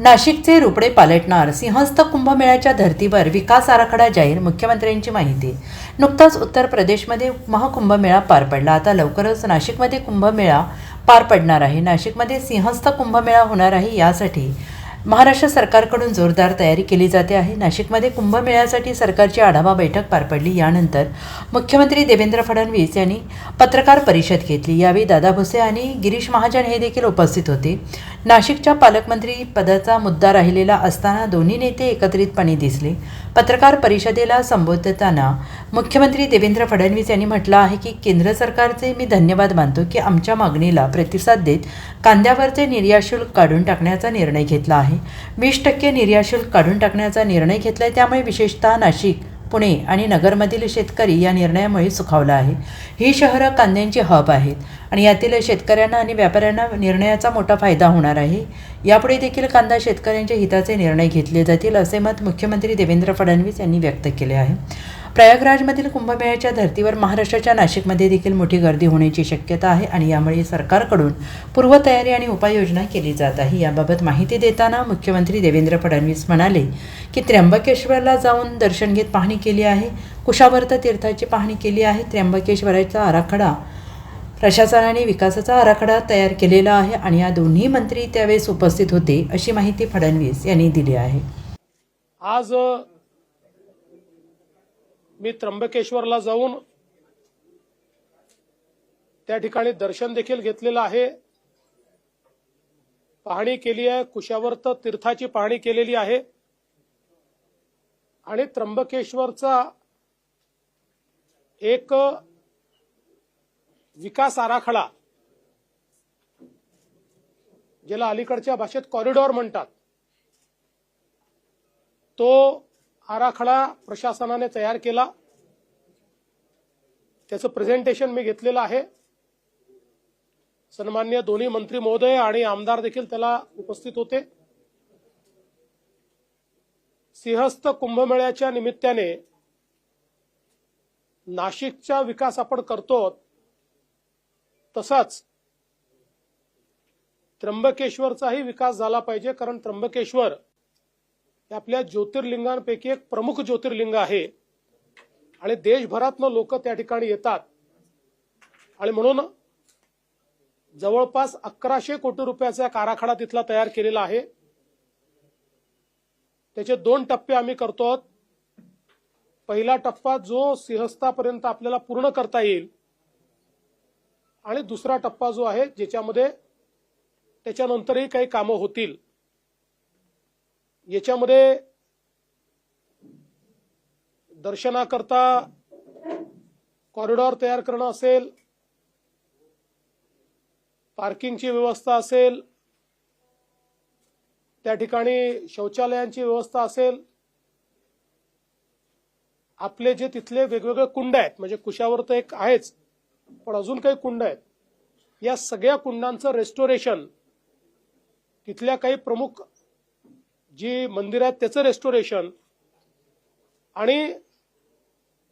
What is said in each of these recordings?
नाशिकचे रुपडे पालटणार सिंहस्थ कुंभमेळ्याच्या धर्तीवर विकास आराखडा जाहीर मुख्यमंत्र्यांची माहिती. नुकताच उत्तर प्रदेशमध्ये महाकुंभमेळा पार पडला. आता लवकरच नाशिकमध्ये कुंभमेळा पार पडणार आहे. नाशिकमध्ये सिंहस्थ कुंभमेळा होणार आहे यासाठी महाराष्ट्र सरकारकडून जोरदार तयारी केली जाते आहे. नाशिकमध्ये कुंभमेळ्यासाठी सरकारची आढावा बैठक पार पडली. यानंतर मुख्यमंत्री देवेंद्र फडणवीस यांनी पत्रकार परिषद घेतली. यावेळी दादा भुसे आणि गिरीश महाजन हे देखील उपस्थित होते. नाशिकच्या पालकमंत्री पदाचा मुद्दा राहिलेला असताना दोन्ही नेते एकत्रितपणे दिसले. पत्रकार परिषदेला संबोधताना मुख्यमंत्री देवेंद्र फडणवीस यांनी म्हटलं आहे की केंद्र सरकारचे मी धन्यवाद मानतो की आमच्या मागणीला प्रतिसाद देत कांद्यावरचे निर्यात शुल्क काढून टाकण्याचा निर्णय घेतला आहे. वीस टक्के निर्यात शुल्क काढून टाकण्याचा निर्णय घेतला आहे त्यामुळे विशेषतः नाशिक पुणे आणि नगरमधील शेतकरी या निर्णयामुळे सुखावला आहे. ही शहरं कांद्यांची हब आहेत आणि यातील शेतकऱ्यांना आणि व्यापाऱ्यांना निर्णयाचा मोठा फायदा होणार आहे. यापुढे देखील कांदा शेतकऱ्यांच्या हिताचे निर्णय घेतले जातील असे मत मुख्यमंत्री देवेंद्र फडणवीस यांनी व्यक्त केले आहे. प्रयागराजमधील कुंभमेळ्याच्या धर्तीवर महाराष्ट्राच्या नाशिकमध्ये देखील मोठी गर्दी होण्याची शक्यता आहे आणि यामुळे सरकारकडून पूर्वतयारी आणि उपाययोजना केली जात आहे. याबाबत माहिती देताना मुख्यमंत्री देवेंद्र फडणवीस म्हणाले की त्र्यंबकेश्वरला जाऊन दर्शन घेत पाहणी केली आहे. कुशावर्त तीर्थाची पाहणी केली आहे. त्र्यंबकेश्वराचा आराखडा प्रशासनाने विकासाचा आराखडा तयार केलेला आहे आणि या दोन्ही मंत्री त्यावेळेस उपस्थित होते अशी माहिती फडणवीस यांनी दिली आहे. आज मी त्र्यंबकेश्वरला जाऊन त्या ठिकाणी दर्शन देखील घेतलेलं आहे. पाहणी केली आहे. कुशावर्त तीर्थाची पाहणी केलेली आहे. आणि त्र्यंबकेश्वरचा एक विकास आराखडा ज्याला अलीकडच्या भाषेत कॉरिडॉर म्हणतात तो आराखडा प्रशासनाने तयार केला. त्याचं प्रेझेंटेशन मी घेतलेलं आहे. सन्मान्य दोन्ही मंत्री महोदय आणि आमदार देखील त्याला उपस्थित होते. सिंहस्थ कुंभमेळ्याच्या निमित्ताने नाशिकचा विकास आपण करतो तसाच त्र्यंबकेश्वरचाही विकास झाला पाहिजे कारण त्र्यंबकेश्वर हे आपल्या ज्योतिर्लिंगांपैकी एक प्रमुख ज्योतिर्लिंग आहे. आणि देशभरातनं लोक त्या ठिकाणी येतात. आणि म्हणून जवळपास अकराशे कोटी रुपयाचा एक आराखडा तिथला तयार केलेला आहे. त्याचे दोन टप्पे आम्ही करतो आहोत. पहिला टप्पा जो सिंहस्थापर्यंत आपल्याला पूर्ण करता येईल. आणि दुसरा टप्पा जो आहे ज्याच्यामध्ये त्याच्यानंतरही काही कामं होतील. याच्यामध्ये दर्शनाकरता कॉरिडॉर तयार करणं असेल पार्किंगची व्यवस्था असेल त्या ठिकाणी शौचालयांची व्यवस्था असेल आपले जे तिथले वेगवेगळे कुंड आहेत म्हणजे कुशावर तर एक आहेच पण अजून काही कुंड आहेत या सगळ्या कुंडांचं रेस्टोरेशन तिथल्या काही प्रमुख जी मंदिर आहेत त्याचं रेस्टोरेशन आणि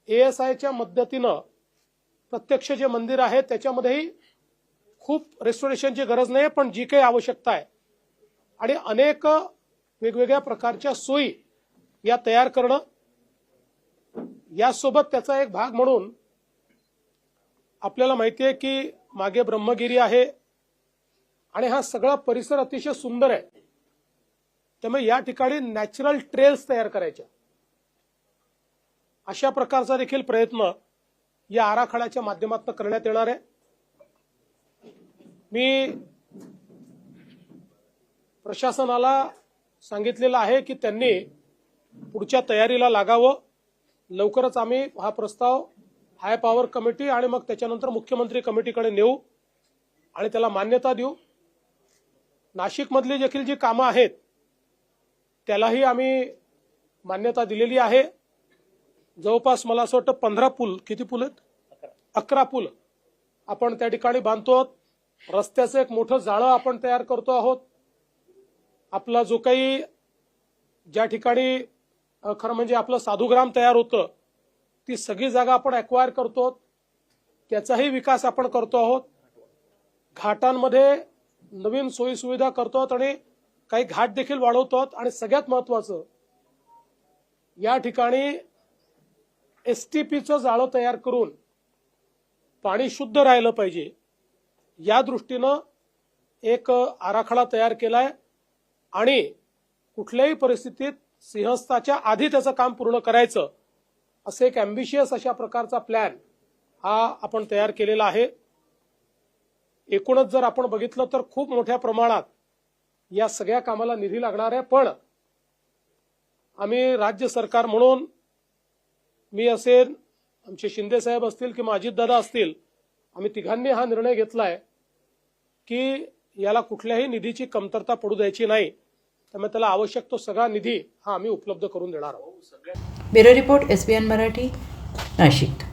एस आयच्या मदतीनं प्रत्यक्ष जे मंदिर आहे त्याच्यामध्येही खूप रेस्टोरेशनची गरज नाही पण जी काही आवश्यकता आहे. आणि अनेक वेगवेगळ्या प्रकारच्या सोयी या तयार करणं यासोबत त्याचा एक भाग म्हणून आपल्याला माहिती आहे की मागे ब्रह्मगिरी आहे आणि हा सगळा परिसर अतिशय सुंदर आहे. त्यामुळे या ठिकाणी नॅचरल ट्रेल्स तयार करायच्या. अशा प्रकारचा देखील प्रयत्न या आराखड्याच्या माध्यमातून करण्यात येणार आहे. मी प्रशासनाला सांगितलेलं आहे की त्यांनी पुढच्या तयारीला लागावं. लवकरच आम्ही हा प्रस्ताव हाय पॉवर कमिटी आणि मग त्याच्यानंतर मुख्यमंत्री कमिटीकडे नेऊ आणि त्याला मान्यता देऊ. नाशिकमधली देखील जी कामं आहेत त्यालाही आम्ही मान्यता दिलेली आहे. जवळपास मला असं वाटतं पंधरा पूल. किती पूल आहेत? अकरा पूल. आपण त्या ठिकाणी बांधतो आहोत. रस्त्याचं एक मोठं जाळं आपण तयार करतो आहोत. आपला जो काही ज्या ठिकाणी खरं म्हणजे आपलं साधुग्राम तयार होतं ती सगळी जागा आपण अक्वायर करतो त्याचाही विकास आपण करतो आहोत. घाटांमध्ये नवीन सोयीसुविधा करतो आहोत आणि काही घाट देखील वाढवतात आणि सगळ्यात महत्वाचं या ठिकाणी एस टी पीचं जाळं तयार करून पाणी शुद्ध राहिलं पाहिजे. या दृष्टीनं एक आराखडा तयार केलाय आणि कुठल्याही परिस्थितीत सिंहस्थाच्या आधी त्याचं काम पूर्ण करायचं असं एक अम्बिशियस अशा प्रकारचा प्लॅन हा आपण तयार केलेला आहे. एकूणच जर आपण बघितलं तर खूप मोठ्या प्रमाणात या सगळ्या कामाला निधी लागणार आहे पण आम्ही राज्य सरकार म्हणून मी असेल आमचे शिंदे साहेब असतील किंवा अजितदादा असतील आम्ही तिघांनी हा निर्णय घेतलाय की याला कुठल्याही निधीची कमतरता पडू द्यायची नाही. त्यामुळे त्याला आवश्यक तो सगळा निधी हा आम्ही उपलब्ध करून देणार आहोत. Bureau report S B N Marathi Nashik.